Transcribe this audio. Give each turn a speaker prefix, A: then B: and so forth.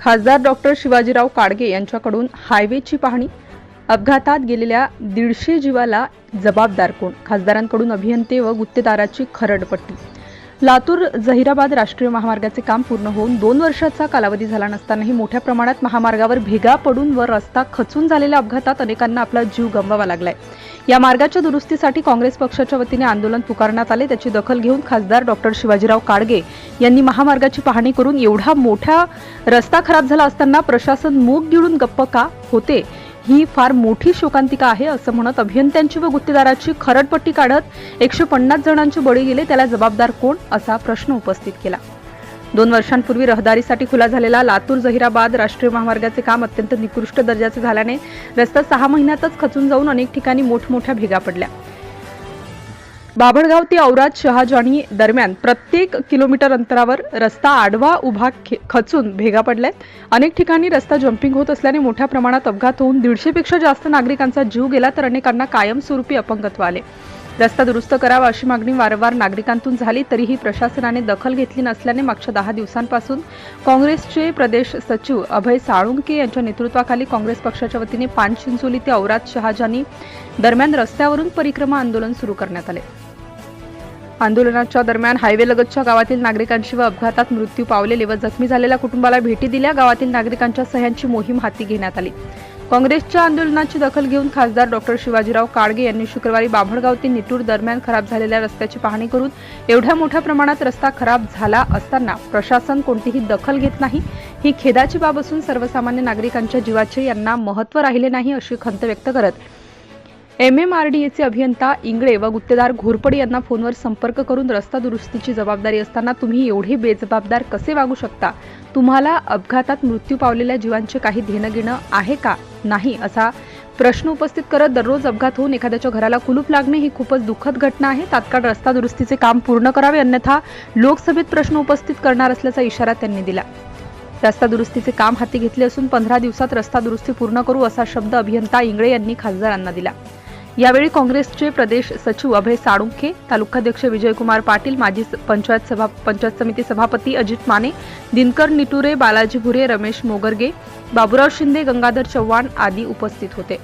A: खासदार डॉक्टर शिवाजीराव काडगे यांच्याकडून हायवेची पाहणी. अपघातात गेलेल्या दीडशे जीवाला जबाबदार कोण? खासदारांकडून अभियंते व गुत्तेदाराची खरडपट्टी. लातूर जहिराबाद राष्ट्रीय महामार्गाचे काम पूर्ण होऊन दोन वर्षाचा कालावधी झाला नसतानाही मोठ्या प्रमाणात महामार्गावर भेगा पडून व रस्ता खचून झालेल्या अपघातात अनेकांना आपला जीव गमवावा लागलाय. या मार्गाच्या दुरुस्तीसाठी काँग्रेस पक्षाच्या वतीने आंदोलन पुकारण्यात आले. त्याची दखल घेऊन खासदार डॉक्टर शिवाजीराव काडगे यांनी महामार्गाची पाहणी करून एवढा मोठा रस्ता खराब झाला असताना प्रशासन मूग गिळून गप्प का होते? ही फार मोठी शोकांतिका आहे असं म्हणत अभियंत्यांची व गुत्तेदाराची खरडपट्टी काढत एकशे पन्नास जणांचे बळी गेले त्याला जबाबदार कोण असा प्रश्न उपस्थित केला. दोन वर्षांपूर्वी रहदारीसाठी खुला झालेला लातूर जहिराबाद राष्ट्रीय महामार्गाचे काम अत्यंत निकृष्ट दर्जाचे झाल्याने रस्ता सहा महिन्यातच खचून जाऊन अनेक ठिकाणी मोठमोठ्या भेगा पडल्या. बाभळगाव ते औराद शहाजानी दरम्यान प्रत्येक किलोमीटर अंतरावर रस्ता आडवा उभा खचून भेगा पडल्यात अनेक ठिकाणी रस्ता जम्पिंग होत असल्याने मोठ्या प्रमाणात अपघात होऊन दीडशेपेक्षा जास्त नागरिकांचा जीव गेला तर अनेकांना कायमस्वरूपी अपंगत्व आले. रस्ता दुरुस्त करावा अशी मागणी वारंवार नागरिकांतून झाली तरीही प्रशासनाने दखल घेतली नसल्याने मागच्या दहा दिवसांपासून काँग्रेसचे प्रदेश सचिव अभय साळुंके यांच्या नेतृत्वाखाली काँग्रेस पक्षाच्या वतीने पानचिंचोली ते औराद शहाजानी दरम्यान रस्त्यावरून परिक्रमा आंदोलन सुरू करण्यात आले. आंदोलनाच्या दरम्यान हायवेलगतच्या गावातील नागरिकांशी व अपघातात मृत्यू पावलेले व जखमी झालेल्या कुटुंबाला भेटी दिल्या गावातील नागरिकांच्या सह्यांची मोहीम हाती घेण्यात आली. काँग्रेसच्या आंदोलनाची दखल घेऊन खासदार डॉक्टर शिवाजीराव काळगे यांनी शुक्रवारी बाभळगाव ते निटूर दरम्यान खराब झालेल्या रस्त्याची पाहणी करून एवढ्या मोठ्या प्रमाणात रस्ता खराब झाला असताना प्रशासन कोणतीही दखल घेत नाही. ही खेदाची बाब असून सर्वसामान्य नागरिकांच्या जीवाचे यांना महत्त्व राहिले नाही अशी खंत व्यक्त करत एम एम आर डी एचे अभियंता इंगळे व गुत्तेदार घोरपडे यांना फोनवर संपर्क करून रस्ता दुरुस्तीची जबाबदारी असताना तुम्ही एवढे बेजबाबदार कसे वागू शकता? तुम्हाला अपघातात मृत्यू पावलेल्या जीवांचे काही देणं घेणं आहे का? नाही असा प्रश्न उपस्थित करत दररोज अपघात होऊन एखाद्याच्या घराला कुलूप लागणे ही खूपच दुःखद घटना आहे. तात्काळ रस्ता दुरुस्तीचे काम पूर्ण करावे अन्यथा लोकसभेत प्रश्न उपस्थित करणार असल्याचा इशारा त्यांनी दिला. रस्ता दुरुस्तीचे काम हाती घेतले असून पंधरा दिवसात रस्ता दुरुस्ती पूर्ण करू असा शब्द अभियंता इंगळे यांनी खासदारांना दिला. यावेळी काँग्रेसचे प्रदेश सचिव अभय साळुंखे तालुकाध्यक्ष विजयकुमार पाटील माजी पंचायत सभा पंचायत समिती सभापती अजित माने दिनकर निटुरे बालाजी भुरे रमेश मोगरगे बाबुराव शिंदे गंगाधर चव्हाण आदी उपस्थित होते.